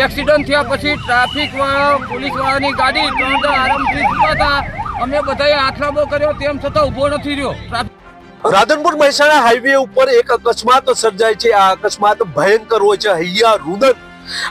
Accident થયા પછી traffic વાળા, પોલીસ વાળાની ગાડી ત્રણ આરામથી જતા હતા. અમે બધાએ આથરામો કર્યો, તેમ છતાં ઊભો નથી રહ્યો. રાધનપુર મહેસાણા હાઈવે ઉપર એક અકસ્માત સર્જાય છે. આ અકસ્માત ભયંકર હોય છે. હૈયા, રુદન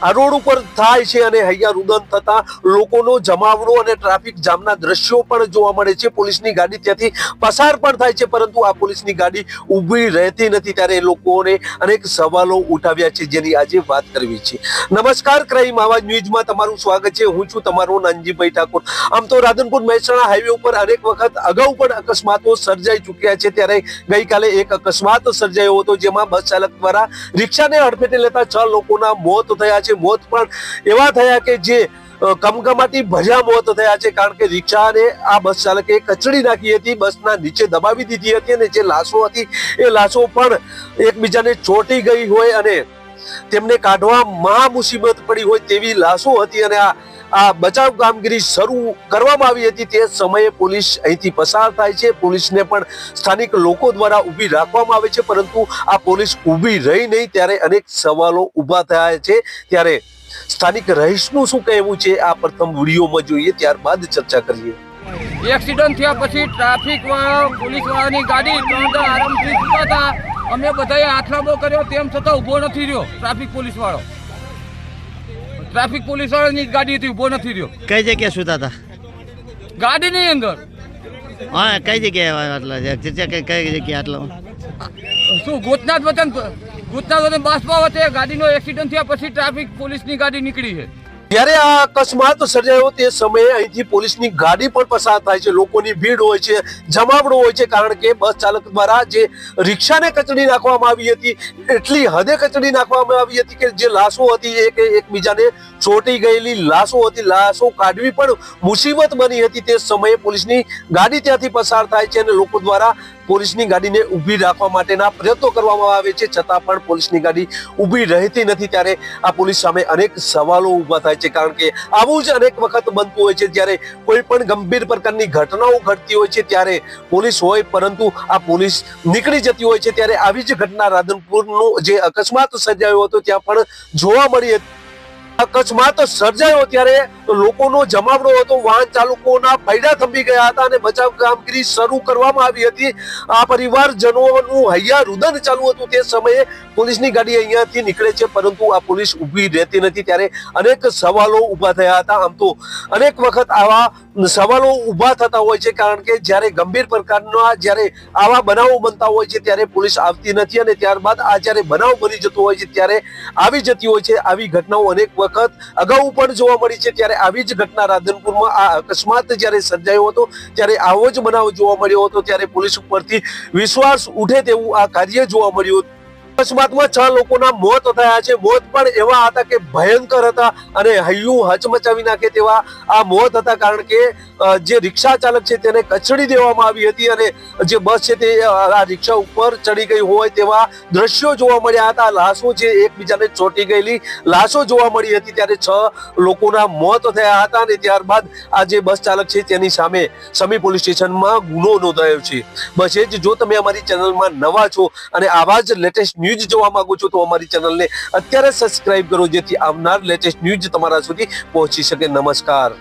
આ રોડ ઉપર થાય છે અને હૈયા રુદન થતા લોકોનો જમાવડો અને ટ્રાફિક જામના દ્રશ્યો પણ જોવા મળે છે. પોલીસની ગાડી ત્યાંથી પસાર પણ થાય છે, પરંતુ આ પોલીસની ગાડી ઊભી રહેતી નથી. ત્યારે લોકોને અનેક સવાલો ઉઠાવ્યા છે, જેની આજે વાત કરવી છે. નમસ્કાર, ક્રાઇમ આવાજ ન્યૂઝમાં તમારું સ્વાગત છે. હું છું તમારો નાનજીભાઈ ઠાકોર. આમ તો રાધનપુર મહેસાણા હાઈવે ઉપર અનેક વખત અગાઉ પણ અકસ્માતો સર્જાઈ ચૂક્યા છે. ત્યારે ગઈકાલે એક અકસ્માત સર્જાયો હતો, જેમાં બસ ચાલક દ્વારા રિક્ષાને અડફેટે લેતા છ લોકોના મોત થયા છે, મોત પણ એવા થયા કે જે કમકમાટી ભર્યા મોત થયા છે, કારણ કે રિક્ષાને આ બસ ચાલકે કચડી નાખી હતી, બસના નીચે દબાવી દીધી હતી અને જે લાશો હતી, એ લાશો પણ એકબીજાને ચોંટી ગઈ હોય અને તેમને કાઢવા મહા મુસીબત પડી હોય તેવી લાશો હતી અને આ આ બચાવ કામગીરી શરૂ કરવામાં આવી હતી તે સમયે પોલીસ અહીંથી પસાર થાય છે. પોલીસને પણ સ્થાનિક લોકો દ્વારા ઊભી રાખવામાં આવે છે, પરંતુ આ પોલીસ ઊભી રહી નહીં ત્યારે અનેક સવાલો ઊભા થયા છે. ત્યારે સ્થાનિક રહીશનું શું કહેવું છે? આ પ્રથમ વિડીયોમાં જોઈએ, ત્યારબાદ ચર્ચા કરીએ. એક્સિડન્ટ થયા પછી ટ્રાફિક વાળા, પોલીસ વાળાની ગાડી ત્રણ આરામથી અમે બધાએ આથરામો કર્યો, તેમ છતાં ઊભો નથી રહ્યો ટ્રાફિક પોલીસ વાળો. ટ્રાફિક પોલીસ વાળાની જ ગાડી હતી ઊભો નથી રહ્યો. કઈ જગ્યાએ સુતા હતા? ગાડીની અંદર. હા કઈ જગ્યાએ આટલા કઈ કઈ જગ્યાએ આટલા? શું ગોતનાથ વતન ગોતનાથ વતન બાસપા વચ્ચે ગાડીનો એક્સિડન્ટ થયા પછી ટ્રાફિક પોલીસની ગાડી નીકળી છે? જ્યારે આ અકસ્માત સર્જાયો તે સમયે અહીંથી પોલીસની ગાડી પણ પસાર થાય છે. લોકોની ભીડ હોય છે, જમાવડો હોય છે, કારણ કે બસ ચાલક દ્વારા જે રિક્ષાને કચડી નાખવામાં આવી હતી, એટલી હદે કચડી નાખવામાં આવી હતી કે જે લાશો હતી એક એકબીજાને ચોંટી ગયેલી લાશો હતી. લાશો કાઢવી પણ મુસીબત બની હતી. તે સમયે પોલીસની ગાડી ત્યાંથી પસાર થાય છે અને લોકો દ્વારા પોલીસની ગાડીને ઊભી રાખવા માટેના પ્રયત્નો કરવામાં આવે છે. છતાં પણ પોલીસની ગાડી ઊભી રહેતી નથી. ત્યારે આ પોલીસ સામે અનેક સવાલો ઊભા થાય છે. કારણ કે આવું જ અનેક વખત બનતું હોય છે. જ્યારે કોઈ પણ ગંભીર પ્રકારની ઘટનાઓ ઘટતી હોય છે, ત્યારે પોલીસ હોય પરંતુ આ પોલીસ નીકળી જતી હોય છે. ત્યારે આવી જ ઘટના રાધનપુરનો જે અકસ્માત સર્જાયો હતો, ત્યાં પણ જોવા મળી હતી અકસ્માત સર્જાયો ત્યારે લોકોનો જમાવડો હતો, વાહન ચાલકોના પૈડા થંભી ગયા હતા અને બચાવ કામગીરી શરૂ કરવામાં આવી હતી. આ પરિવારજનોનું હૈયા રુદન ચાલુ હતું તે સમયે પોલીસની ગાડી અહીંયાથી નીકળે છે, પરંતુ આ પોલીસ ઊભી રહેતી નથી. ત્યારે અનેક સવાલો ઊભા થયા હતા. આમ તો અનેક વખત આવા સવાલો ઊભા થતા હોય છે, કારણ કે જ્યારે ગંભીર પ્રકારના જ્યારે આવા બનાવો બનતા હોય છે, ત્યારે પોલીસ આવતી નથી અને ત્યારબાદ આ જ્યારે બનાવ બની જતો હોય છે, ત્યારે આવી જતી હોય છે. આવી ઘટનાઓ અનેક વખત અગાઉ પણ જોવા મળી છે. ત્યારે આવી જ ઘટના રાધનપુરમાં આ અકસ્માત જ્યારે સર્જાયો હતો, ત્યારે આવો જ બનાવ જોવા મળ્યો હતો, ત્યારે પોલીસ ઉપરથી વિશ્વાસ ઉઠે તેવું આ કાર્ય જોવા મળ્યું હતું. અકસ્માતમાં છ લોકોના મોત થયા છે. મોત પણ એવા હતા કે ભયંકર હતા અને હૈયું હચમચાવી નાખે તેવા આ મોત હતા કારણ કે જે રિક્ષા ચાલક છે તેને કચડી દેવામાં આવી હતી અને જે બસ છે તે આ રિક્ષા ઉપર ચડી ગઈ હોય તેવા દ્રશ્યો જોવા મળ્યા હતા. લાશો છે એકબીજાને ચોંટી ગયેલી લાશો જોવા મળી હતી ત્યારે છ લોકોના મોત થયા હતા અને ત્યારબાદ આ જે બસ ચાલક છે તેની સામે સમી પોલીસ સ્ટેશનમાં ગુનો નોંધાયો છે. બસ એ જ જો તમે અમારી ચેનલમાં નવા છો અને આવા જ લેટેસ્ટ ન્યૂઝ જોવા માંગો છો તો અમારી ચેનલને અત્યારે સબસ્ક્રાઇબ કરો જેથી આવનાર લેટેસ્ટ ન્યૂઝ તમારા સુધી પહોંચી શકે. નમસ્કાર.